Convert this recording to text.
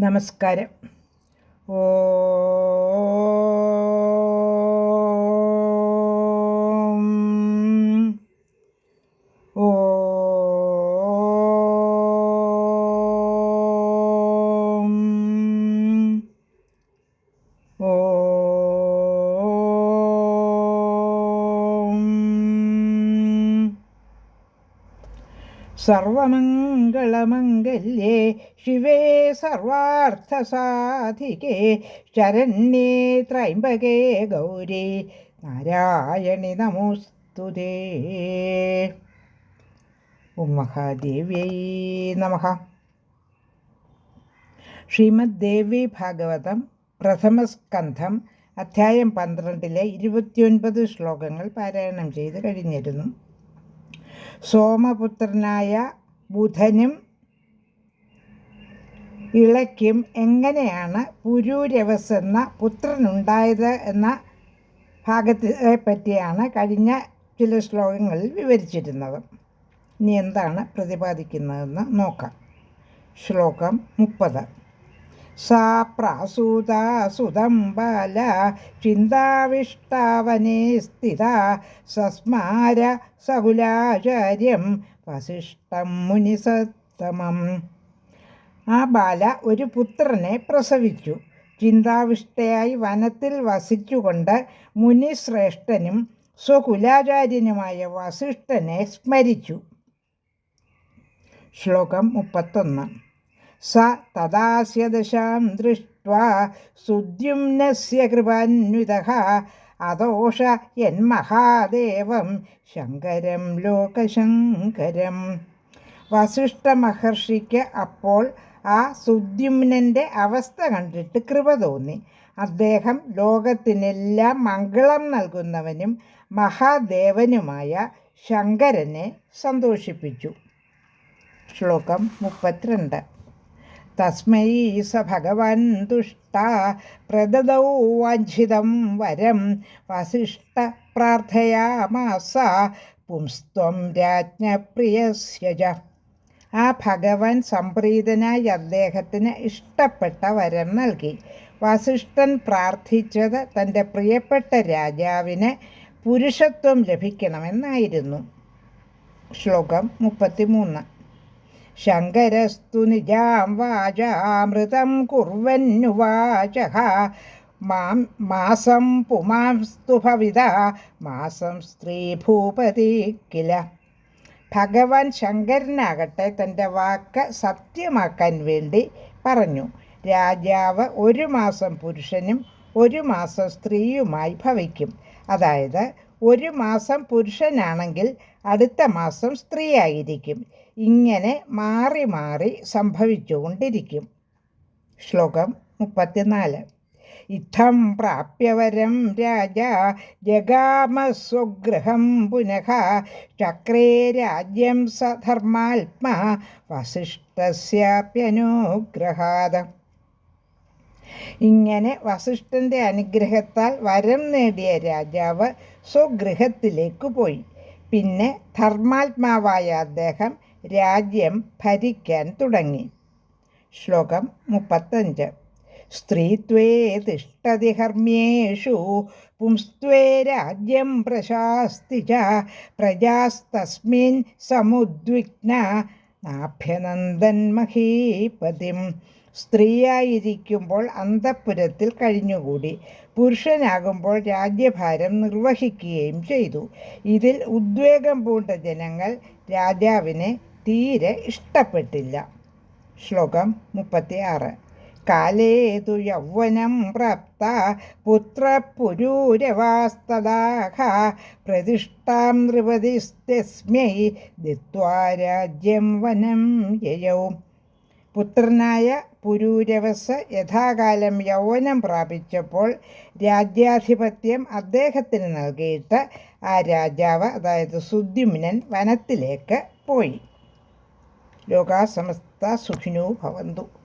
നമസ്കാരം. ഓ ഓ സർവമംഗളമംഗല്യേ ശിവേ സർവാർത്ഥസാധികേ ശരണ്യേ ത്രൈമ്പകേ ഗൗരി നാരായണി നമോസ്തുതേ ഓം മഹാദേവ്യൈ നമ. ശ്രീമദ്ദേവി ഭാഗവതം പ്രഥമസ്കന്ധം അധ്യായം പന്ത്രണ്ടിലെ ഇരുപത്തിയൊൻപത് ശ്ലോകങ്ങൾ പാരായണം ചെയ്ത് കഴിഞ്ഞിരുന്നു. സോമപുത്രനായ ബുധനും ഇളയ്ക്കും എങ്ങനെയാണ് പുരൂരവസ് എന്ന പുത്രനുണ്ടായത് എന്ന ഭാഗത്തെ പറ്റിയാണ് കഴിഞ്ഞ ചില ശ്ലോകങ്ങളിൽ വിവരിച്ചിരുന്നത്. ഇനി എന്താണ് പ്രതിപാദിക്കുന്നതെന്ന് നോക്കാം. ശ്ലോകം മുപ്പത്. സാ പ്രാസൂതാസുതം ബാല चिन्ताविष्टावने സ്ഥിത സസ്മാര സകുലാചാര്യം വസിഷ്ഠം മുനിസത്തമം ആ ബാല ഒരു പുത്രനെ പ്രസവിച്ചു. ചിന്താവിഷ്ടയായി വനത്തിൽ വസിച്ചുകൊണ്ട് മുനിശ്രേഷ്ഠനും സ്വകുലാചാര്യനുമായ വസിഷ്ഠനെ സ്മരിച്ചു. ശ്ലോകം മുപ്പത്തൊന്ന്. സ തദാസ്യ ദശാം ദൃഷ്ട്വാ സുദ്യുമ്നസ്യ കൃപാന്വിതഃ അതോഷ യന്മഹാദേവം ശങ്കരം ലോകശങ്കരം വസിഷ്ഠ അപ്പോൾ ആ സുദ്യുമ്നന്റെ അവസ്ഥ കണ്ടിട്ട് കൃപ തോന്നി. അദ്ദേഹം ലോകത്തിനെല്ലാം മംഗളം നൽകുന്നവനും മഹാദേവനുമായ ശങ്കരനെ സന്തോഷിപ്പിച്ചു. ശ്ലോകം മുപ്പത്തിരണ്ട്. തസ്മൈ സ ഭഗവൻ തുഷ്ട പ്രദദൗ വാഞ്ചിതം വരം വസിഷ്ഠ പ്രാർത്ഥയാമാസ പുംസ്ത്വം രാജ്ഞപ്രിയസ്യജ. ആ ഭഗവാൻ സംപ്രീതനായി അദ്ദേഹത്തിന് ഇഷ്ടപ്പെട്ട വരം നൽകി. വസിഷ്ഠൻ പ്രാർത്ഥിച്ചത് തന്റെ പ്രിയപ്പെട്ട രാജാവിന് പുരുഷത്വം ലഭിക്കണമെന്നായിരുന്നു. ശ്ലോകം മുപ്പത്തിമൂന്ന്. ശങ്കരസ്തു നിജാം വാചാമൃതം കുർവന്നുവാച മാം മാസം പുമാംസ്തു ഭവിത മാസം സ്ത്രീ ഭൂപതി കില. ഭഗവാൻ ശങ്കരനാകട്ടെ തന്റെ വാക്ക് സത്യമാക്കാൻ വേണ്ടി പറഞ്ഞു. രാജാവ് ഒരു മാസം പുരുഷനും ഒരു മാസം സ്ത്രീയുമായി ഭവിക്കും. അതായത് ഒരു മാസം പുരുഷനാണെങ്കിൽ അടുത്ത മാസം സ്ത്രീയായിരിക്കും. ഇങ്ങനെ മാറി മാറി സംഭവിച്ചുകൊണ്ടിരിക്കും. ശ്ലോകം മുപ്പത്തിനാല്. ഇത്തം പ്രാപ്യവരം രാജ ജഗാമസ്വഗൃഹം പുനഃ ചക്രേ രാജ്യം സധർമാത്മാ വസിഷ്ഠസ്യാപ്യനുഗ്രഹാദം. ഇങ്ങനെ വസിഷ്ഠന്റെ അനുഗ്രഹത്താൽ വരം നേടിയ രാജാവ് സ്വഗൃഹത്തിലേക്ക് പോയി. പിന്നെ ധർമാത്മാവായ അദ്ദേഹം രാജ്യം ഭരിക്കാൻ തുടങ്ങി. ശ്ലോകം മുപ്പത്തഞ്ച്. സ്ത്രീത്വേ തിഷ്ടതി ഹർമ്യേഷു പുംസ്ത്വേ രാജ്യം പ്രശാസ്തി ച പ്രജാസ്തസ്മിൻ സമുദ്വിഗ്ന നാഭ്യനന്ദൻ മഹീപതിം സ്ത്രീയായിരിക്കുമ്പോൾ അന്തഃപുരത്തിൽ കഴിഞ്ഞുകൂടി. പുരുഷനാകുമ്പോൾ രാജ്യഭാരം നിർവഹിക്കുകയും ചെയ്തു. ഇതിൽ ഉദ്വേഗം പൂണ്ട ജനങ്ങൾ രാജാവിനെ തീരെ ഇഷ്ടപ്പെട്ടില്ല. ശ്ലോകം മുപ്പത്തിയാറ് കാലേതു യൗവനം പ്രാപ്ത പുത്രപുരൂരവാസ്തദാഹ. പ്രതിഷ്ഠാം നൃപതിസ്തസ്മൈ ദിത്വാ രാജ്യം വനം യയൗ. പുത്രനായ പുരൂരവസ് യഥാകാലം യൗവനം പ്രാപിച്ചപ്പോൾ രാജ്യാധിപത്യം അദ്ദേഹത്തിന് നൽകിയിട്ട് ആ രാജാവ് അതായത് സുദ്യുമ്നൻ വനത്തിലേക്ക് പോയി. ലോകാസമസ്ത സുഖിനോ ഭവന്തു.